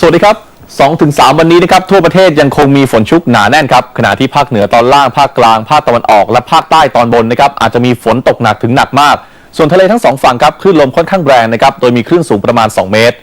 สวัสดีครับ 2-3 วันนี้นะครับทั่วประเทศยังคงมีฝนชุกหนาแน่นครับขณะที่ภาคเหนือตอนล่างภาคกลางภาคตะวันออกและภาคใต้ตอนบนนะครับอาจจะมีฝนตกหนักถึงหนักมาก ส่วนทะเลทั้งสองฝั่งครับคลื่นลมค่อนข้างแรงนะครับโดยมีคลื่นสูงประมาณ 2 เมตร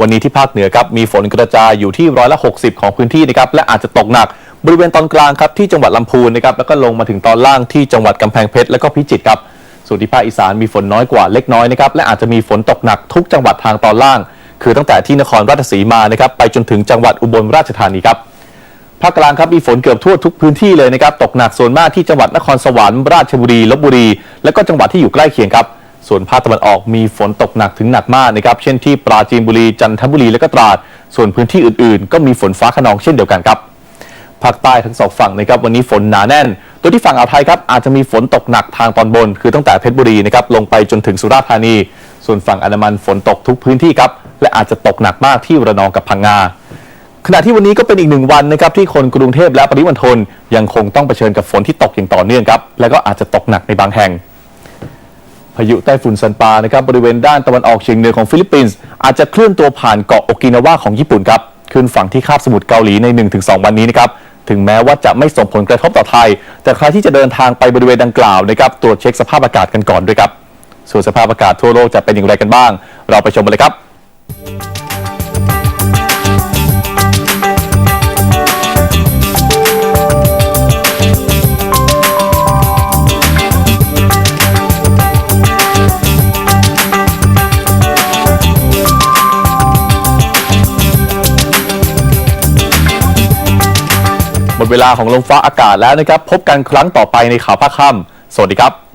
วันนี้ที่ภาคเหนือครับมีฝนกระจายอยู่ที่ร้อยละ60 ของพื้นที่นะครับและอาจจะตกหนัก บริเวณตอนกลางครับที่จังหวัดลำพูนนะครับแล้วก็ลงมาถึงตอนล่างที่จังหวัดกำแพงเพชรและก็พิจิตรครับส่วนที่ภาคอีสานมีฝนน้อยกว่าเล็กน้อยนะครับและอาจจะมีฝนตกหนักทุกจังหวัดทางตอนล่าง คือตั้งแต่ที่นครราชสีมานะครับไปจนถึงจังหวัดอุบลราชธานีครับภาคกลางครับมีฝนเกือบทั่วทุกพื้นที่เลยนะครับตกหนักส่วนมากที่จังหวัดนครสวรรค์ราชบุรีลบบุรี และก็จังหวัดที่อยู่ใกล้เคียงครับ ส่วนภาคตะวันออกมีฝนตกหนักถึงหนักมากนะครับเช่นที่ปราจีนบุรีจันทบุรีและก็ตราด ส่วนพื้นที่อื่นๆ ก็มีฝนฟ้าขนองเช่นเดียวกันครับภาคใต้ทั้งสองฝั่งนะครับวันนี้ฝนหนาแน่นโดยที่ฝั่งอ่าวไทยครับอาจจะมีฝนตกหนักทางตอนบน คือตั้งแต่เพชรบุรีนะครับลงไปจนถึงสุราษฎร์ธานี ส่วนฝั่งอันดามันฝนตกทุกพื้นที่ครับ และอาจจะตกหนักมากที่ระนองกับพังงาขณะที่วันนี้ก็เป็นอีกหนึ่งวันนะครับที่คนกรุงเทพและปริมณฑลยังคงต้องเผชิญกับฝนที่ตกอย่างต่อเนื่องครับและก็อาจจะตกหนักในบางแห่งพายุไต้ฝุ่นซันปานะครับบริเวณด้านตะวันออกเฉียงเหนือของฟิลิปปินส์อาจจะเคลื่อนตัวผ่านเกาะโอกินาวาของญี่ปุ่นครับขึ้นฝั่งที่คาบสมุทรเกาหลีใน 1-2 วันนี้นะครับถึงแม้ว่าจะไม่ส่งผลกระทบต่อไทย แต่ใครที่จะเดินทางไปบริเวณดังกล่าวนะครับตรวจเช็คสภาพอากาศกันก่อนด้วยครับส่วนสภาพอากาศทั่วโลกจะเป็นอย่างไรกันบ้าง เราไปชมกันเลยครับ หมดเวลาของลมฟ้าอากาศแล้วนะครับ พบกันครั้งต่อไปในข่าวภาคค่ำสวัสดีครับ